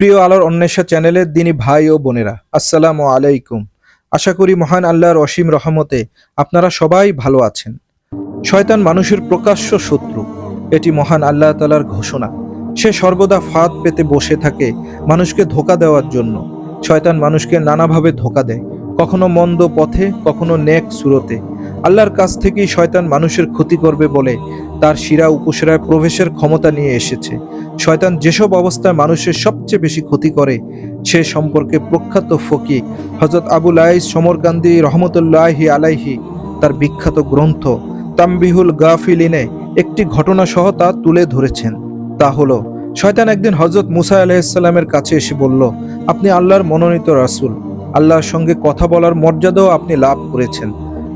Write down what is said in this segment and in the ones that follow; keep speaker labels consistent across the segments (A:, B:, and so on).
A: প্রিয় আলোর অন্বেষা চ্যানেলের দিনী ভাই ও বোনেরা, আসসালামু আলাইকুম। আশা করি মহান আল্লাহর অসীম রহমতে আপনারা সবাই ভালো আছেন। শয়তান মানুষের প্রকাশ্য শত্রু, এটি মহান আল্লাহ তালার ঘোষণা। সে সর্বদা ফাঁদ পেতে বসে থাকে মানুষকে ধোকা দেওয়ার জন্য। শয়তান মানুষকে নানাভাবে ধোকা দেয়, কখনো মন্দ পথে, কখনো নেক সুরতে। আল্লাহর কাছ থেকেই শয়তান মানুষের ক্ষতি করবে বলে তার শিরা উপশিরায় প্রবেশের ক্ষমতা নিয়ে এসেছে। শয়তান যেসব অবস্থায় মানুষের সবচেয়ে বেশি ক্ষতি করে, সে সম্পর্কে প্রখ্যাত ফকি হজরত আবুল আইস সমর গান্ধী রহমতুল্লাহি আলাইহি তার বিখ্যাত গ্রন্থ তাম্বিহুল গাফিলিনে একটি ঘটনা সহ তা তুলে ধরেছেন। তা হলো, শয়তান একদিন হজরত মুসা আলাইসাল্লামের কাছে এসে বলল, আপনি আল্লাহর মনোনীত রাসূল। আল্লাহর সঙ্গে কথা বলার মর্যাদাও আপনি লাভ করেছেন।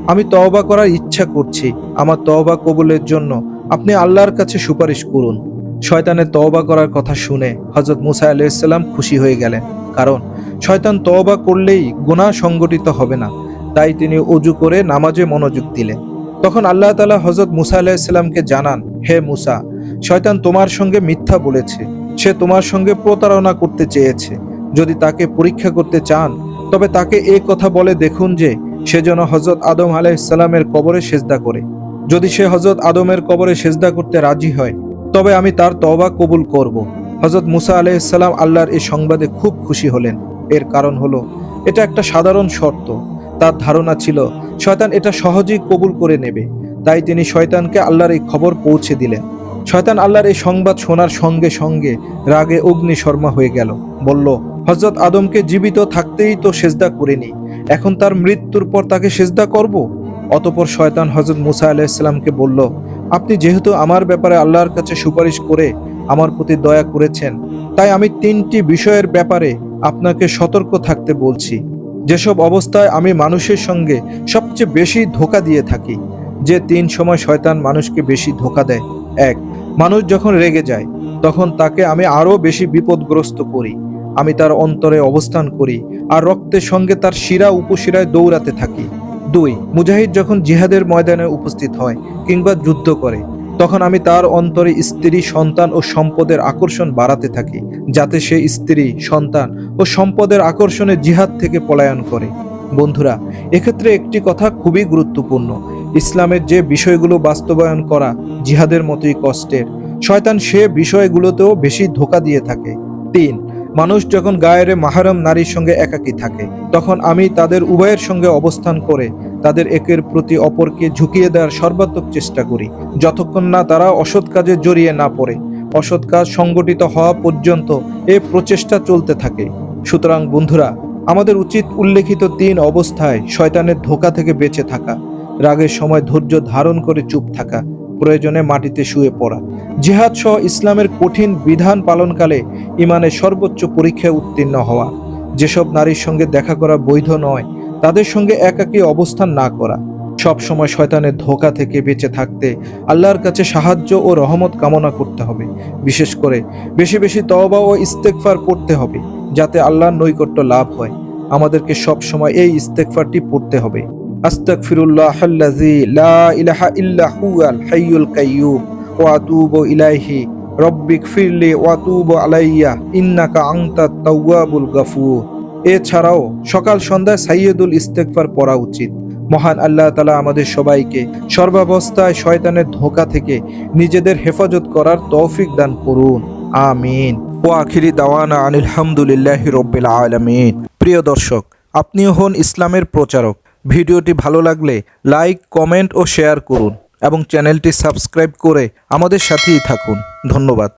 A: আমি তওবা করার ইচ্ছা করছি। আমার তওবা কবুলের জন্য আপনি আল্লাহর কাছে সুপারিশ করুন। শয়তানের তওবা করার কথা শুনে হজরত মুসা আলাইসাল্লাম খুশি হয়ে গেলেন। কারণ, শয়তান তওবা করলেই গুনাহ সংগঠিত হবে না। তাই তিনি অজু করে নামাজে মনোযোগ দিলেন। তখন আল্লাহ তালা হজরত মুসা আলাইসাল্লামকে জানান, হে মুসা, শয়তান তোমার সঙ্গে মিথ্যা বলেছে। সে তোমার সঙ্গে প্রতারণা করতে চেয়েছে। যদি তাকে পরীক্ষা করতে চান, তবে তাকে এই কথা বলে দেখুন যে, সে যেন হজরত আদম আলাইসাল্লামের কবরে সেজদা করে। যদি সে হজরত আদমের কবরে সেজদা করতে রাজি হয় তবে আমি তার তওবা কবুল করব। হজরত মুসা আলাইসাল্লাম আল্লাহর এই সংবাদে খুব খুশি হলেন। এর কারণ হলো, এটা একটা সাধারণ শর্ত। তার ধারণা ছিল, শয়তান এটা সহজেই কবুল করে নেবে। তাই তিনি শয়তানকে আল্লাহর এই খবর পৌঁছে দিলেন। শয়তান আল্লাহর এই সংবাদ শোনার সঙ্গে সঙ্গে রাগে অগ্নি শর্মা হয়ে গেল। বলল হজরত আদমকে জীবিত থাকতেই তো সেজদা করিনি। এখন তার মৃত্যুর পর তাকে সেজদা করব? অতপর শয়তান হজরত মুসা আলাইসাল্লামকে বলল আপনি যেহেতু আমার ব্যাপারে আল্লাহর কাছে সুপারিশ করে আমার প্রতি দয়া করেছেন, তাই আমি তিনটি বিষয়ের ব্যাপারে আপনাকে সতর্ক থাকতে বলছি। যেসব অবস্থায় আমি মানুষের সঙ্গে সবচেয়ে বেশি ধোকা দিয়ে থাকি, যে তিন সময় শয়তান মানুষকে বেশি ধোকা দেয়। এক, মানুষ যখন রেগে যায়, তখন তাকে আমি আরও বেশি বিপদগ্রস্ত করি। আমি তার অন্তরে অবস্থান করি আর রক্তের সঙ্গে তার শিরা উপশিরায় দৌড়াতে থাকি। দুই, মুজাহিদ যখন জিহাদের ময়দানে উপস্থিত হয় কিংবা যুদ্ধ করে, তখন আমি তার অন্তরে স্ত্রী, সন্তান ও সম্পদের আকর্ষণ বাড়াতে থাকি, যাতে সে স্ত্রী, সন্তান ও সম্পদের আকর্ষণে জিহাদ থেকে পলায়ন করে। বন্ধুরা, এক্ষেত্রে একটি কথা খুবই গুরুত্বপূর্ণ। ইসলামের যে বিষয়গুলো বাস্তবায়ন করা জিহাদের মতোই কষ্টের। শয়তান সে বিষয়গুলোতেও বেশি ধোকা দিয়ে থাকে। তিন, মানুষ যখন গায়ের মাহারম নারীর সঙ্গে একাকী থাকে, তখন আমি তাদের উভয়ের সঙ্গে অবস্থান করে তাদের একের প্রতি অপরকে ঝুঁকিয়ে দেওয়ার সর্বাত্মক চেষ্টা করি। যতক্ষণ না তারা অসৎ কাজে জড়িয়ে না পড়ে, অসৎ কাজ সংগঠিত হওয়া পর্যন্ত এ প্রচেষ্টা চলতে থাকে। সুতরাং বন্ধুরা, আমাদের উচিত উল্লেখিত তিন অবস্থায় শয়তানের ধোকা থেকে বেঁচে থাকা, রাগের সময় ধৈর্য ধারণ করে চুপ থাকা, প্রয়োজনে মাটিতে শুয়ে পড়া। জেহাদ সহ ইসলামের কঠিন বিধান পালনকালে ইমানের সর্বোচ্চ পরীক্ষায় উত্তীর্ণ হওয়া। যেসব নারীর সঙ্গে দেখা করা বৈধ নয় তাদের সঙ্গে একাকী অবস্থান না করা। সব সময় শয়তানের ধোকা থেকে বেঁচে থাকতে আল্লাহর কাছে সাহায্য ও রহমত কামনা করতে হবে। বিশেষ করে বেশি বেশি তওবা ও ইস্তেকফার পড়তে হবে, যাতে আল্লাহর নৈকট্য লাভ হয়। আমাদেরকে সব সময় এই ইস্তেকফারটি পড়তে হবে। আস্তাগফিরুল্লাহ আল্লাযী লা ইলাহা ইল্লা হুয়াল হাইয়ুল কাইয়্যুম ওয়া আতুবু ইলাইহি। রব্বিক ফিরলি ওয়া তুবু আলাইয়া, ইন্নাকা আনতাত তাওয়াবুল গাফুর। এছাড়াও সকাল সন্ধ্যায় সাইয়্যদুল ইস্তেগফার পড়া উচিত। মহান আল্লাহ তালা আমাদের সবাইকে সর্বাবস্থায় শয়তানের ধোকা থেকে নিজেদের হেফাজত করার তৌফিক দান করুন। আমিন। ও আখিরি দাওয়ানা আনিল হামদুলিল্লাহি রব্বিল আলামিন। প্রিয় দর্শক, আপনিও হন ইসলামের প্রচারক। ভিডিওটি ভালো লাগলে লাইক, কমেন্ট ও শেয়ার করুন এবং চ্যানেলটি সাবস্ক্রাইব করে আমাদের সাথেই থাকুন। ধন্যবাদ।